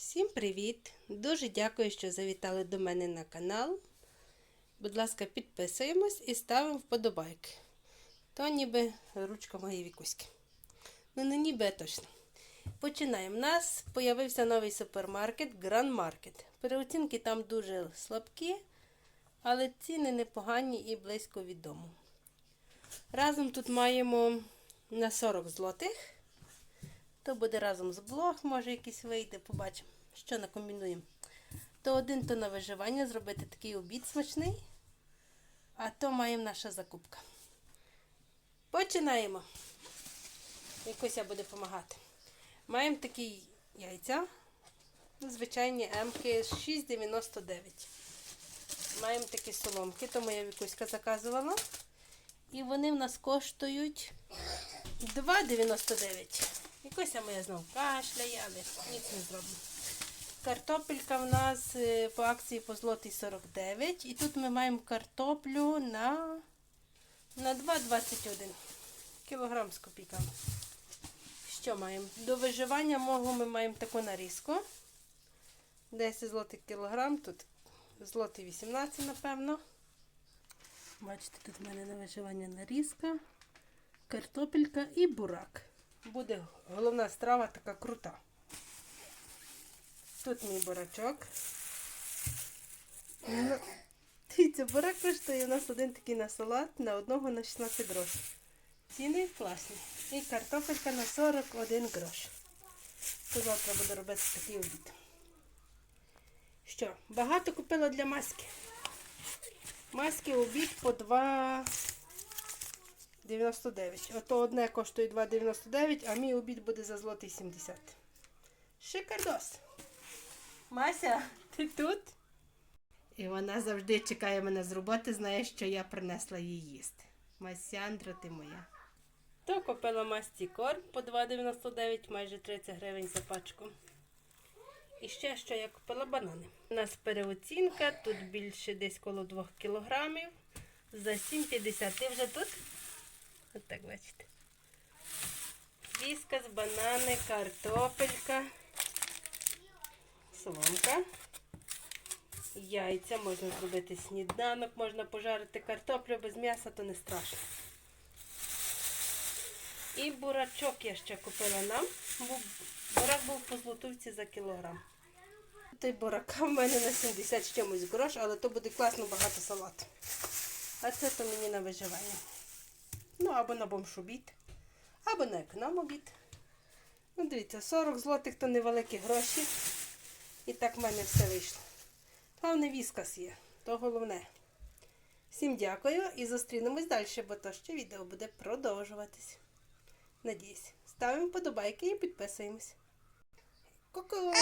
Всім привіт! Дуже дякую, що завітали до мене на канал. Будь ласка, підписуємось і ставимо вподобайки. То ніби ручка моєї вікуськи. Ну, не ніби а точно. Починаємо. У нас з'явився новий супермаркет Grand Market. Переоцінки там дуже слабкі, але ціни непогані і близько від. Разом тут маємо на 40 злотих. То буде разом з блог, може якийсь вийде, побачимо, що накомбінуємо. То один то на виживання зробити такий обід смачний, а то маємо наша закупка. Починаємо. Якуся буде допомагати. Маємо такі яйця. Звичайні емки 6,99. Маємо такі соломки, то моя вікуська заказувала. І вони в нас коштують 2,99. Якось моя знову кашляє, але ніц не зроблю. Картопелька в нас е, по акції по злотий 49. І тут ми маємо картоплю на, на 2,21 кілограм з копійками. Що маємо? До виживання мого ми маємо таку нарізку. 10 злотих кілограм, тут злотий 18, напевно. Бачите, тут в мене на виживання нарізка, картопелька і бурак. Буде головна страва така крута. Тут мій бурачок. Дивіться, бурак коштує у нас один такий на салат на одного на 16 грошей. Ціни класні. І картопелька на 41 грош. То завтра буду робити такий обід. Що, багато купила для маски. Маски обід по 2. 99. Ото одне коштує 2,99, а мій обід буде за злотий 70. Шикардос. Мася, ти тут? І вона завжди чекає мене з роботи, знає, що я принесла їй їсти. Масяндра ти моя. То купила масті корм по 2,99, майже 30 гривень за пачку. І ще що я купила банани. У нас переоцінка, тут більше десь коло 2 кілограмів. За 7,50. Ти вже тут? От так бачите. Віскас, банани, картопелька, соломка, яйця, можна зробити сніданок, можна пожарити картоплю без м'яса, то не страшно. І бурачок я ще купила нам. Бурак був по злотовці за кілограм. Той бурака в мене на 70 з чимось грош, але то буде класно багато салату. А це то мені на виживання. Ну, або на бомшобід, або на економобід. Ну, дивіться, 40 злотих то невеликі гроші. І так в мене все вийшло. Головне, віскас є, то головне. Всім дякую і зустрінемось далі, бо то ще відео буде продовжуватись. Надіюсь, ставимо подобайки і підписуємось. Ку-ку!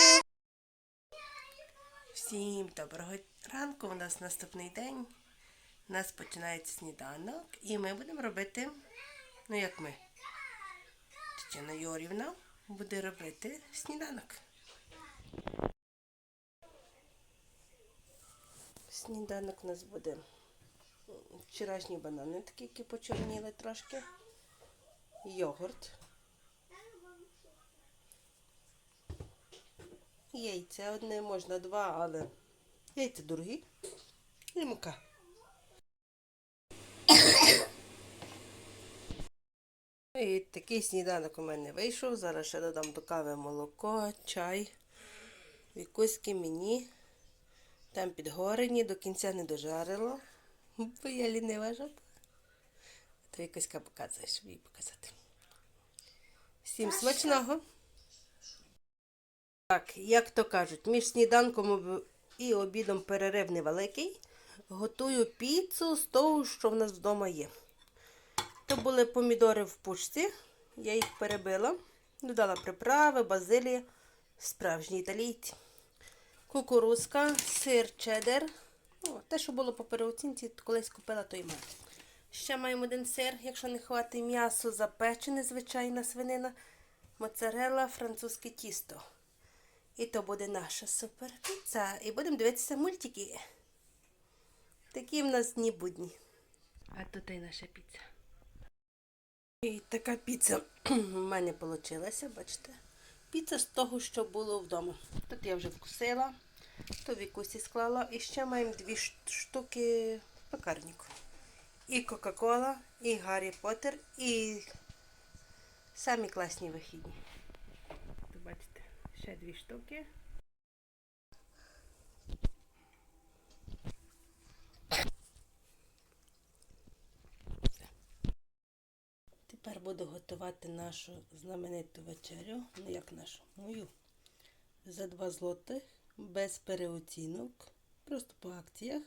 Всім доброго ранку. У нас наступний день. У нас починається сніданок, і ми будемо робити, ну як ми, Тетяна Йорівна буде робити сніданок. Сніданок у нас буде вчорашні банани, такі, які почорніли трошки, йогурт, яйця одне, можна два, але яйця дорогі, і мука. І такий сніданок у мене вийшов. Зараз ще додам до кави молоко, чай. Вікуськи мені. Там підгорені, до кінця не дожарила. Бо я лінива жаба. То Вікуська показує, щоб їй показати. Всім смачного. Так, як то кажуть, між сніданком і обідом перерив невеликий. Готую піцу з того, що в нас вдома є. То були помідори в пучці, я їх перебила, додала приправи, базилія, справжні італійці, кукурузка, сир чеддер. О, те, що було по переоцінці, колись купила, то й маю. Ще маємо один сир, якщо не хватить м'ясо запечене, звичайна свинина, моцарелла, французьке тісто. І то буде наша суперпіца. І будемо дивитися мультики. Такі в нас дні будні. А тут і наша піца. І така піца в мене вийшла, бачите? Піца з того, що було вдома. Тут я вже вкусила, то вікусі склала. І ще маємо дві штуки в пекарнику. І Кока-Кола, і Гаррі Поттер, і самі класні вихідні. Бачите, ще дві штуки. Тепер буду готувати нашу знамениту вечерю, ну як нашу, мою. За 2 злотих, без переоцінок, просто по акціях.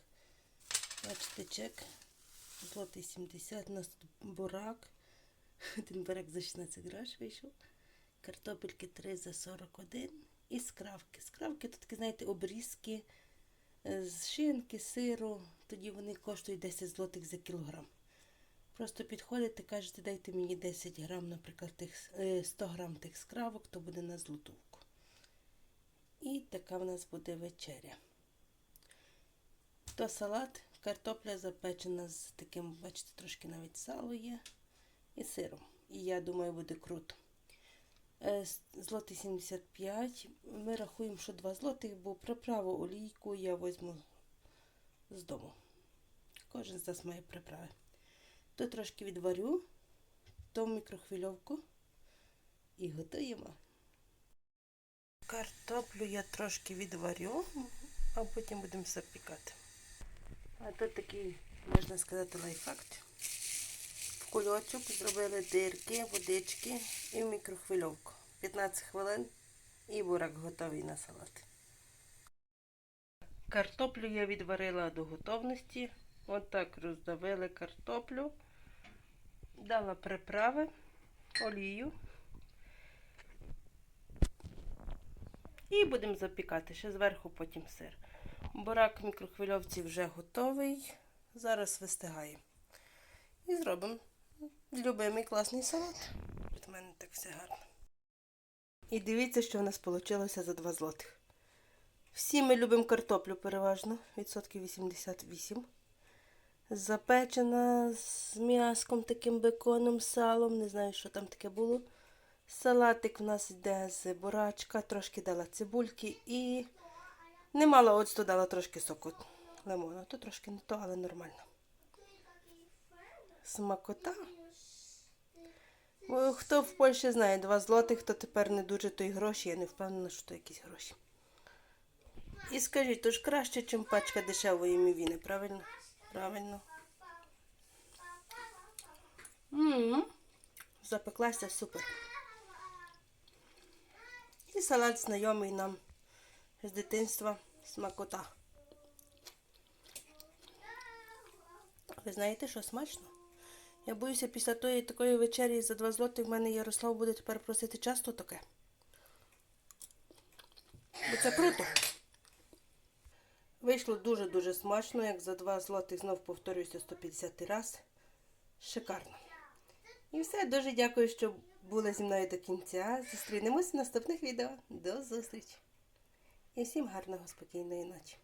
Бачите, чек. Злотий 70, у нас тут бурак. Один бурак за 16 грош вийшов. Картопельки 3 за 41. І скравки. Скравки тут такі, знаєте, обрізки е, з шинки, сиру. Тоді вони коштують 10 злотих за кілограм. Просто підходите, кажете, дайте мені 10 грам, наприклад, тих, е, 100 грам тих скравок, то буде на злотувку. І така в нас буде вечеря. То салат, картопля запечена з таким, бачите, трошки навіть сало є. І сиром. І я думаю, буде круто. Е, Злотий 75. Ми рахуємо, що 2 злотих, бо приправу олійку я візьму з дому. Кожен з нас має приправи. То трошки відварю, то в мікрохвильовку і готуємо. Картоплю я трошки відварю, а потім будемо запікати. А тут такий, можна сказати, лайфхак. В кульочок зробили дирки, водички і в мікрохвильовку. 15 хвилин і бурак готовий на салат. Картоплю я відварила до готовності. Отак роздавили картоплю. Дала приправи, олію. І будемо запікати. Ще зверху потім сир. Бурак в мікрохвильовці вже готовий. Зараз вистигає. І зробимо любимий класний салат. Від мене так все гарно. І дивіться, що в нас вийшло за 2 злотих. Всі ми любимо картоплю переважно, відсотків 88. Запечена з м'яском, таким беконом, салом, не знаю, що там таке було. Салатик в нас йде з бурачка, трошки дала цибульки і немало оцту дала трошки соку лимона. То трошки не то, але нормально. Смакота. Хто в Польщі знає 2 злотих, то тепер не дуже то й гроші. Я не впевнена, що то якісь гроші. І скажіть, то ж краще, ніж пачка дешевої мівіни, правильно? Правильно. м Запеклася супер. І салат знайомий нам з дитинства смакота. Ви знаєте, що смачно? Я боюся, після тої такої вечері за 2 злоти в мене Ярослав буде тепер просити часто таке. Бо це круто. Вийшло дуже-дуже смачно, як за 2 злотих знов повторююся 150 раз. Шикарно. І все, дуже дякую, що були зі мною до кінця. Зустрінемось в наступних відео. До зустрічі. І всім гарного, спокійної ночі.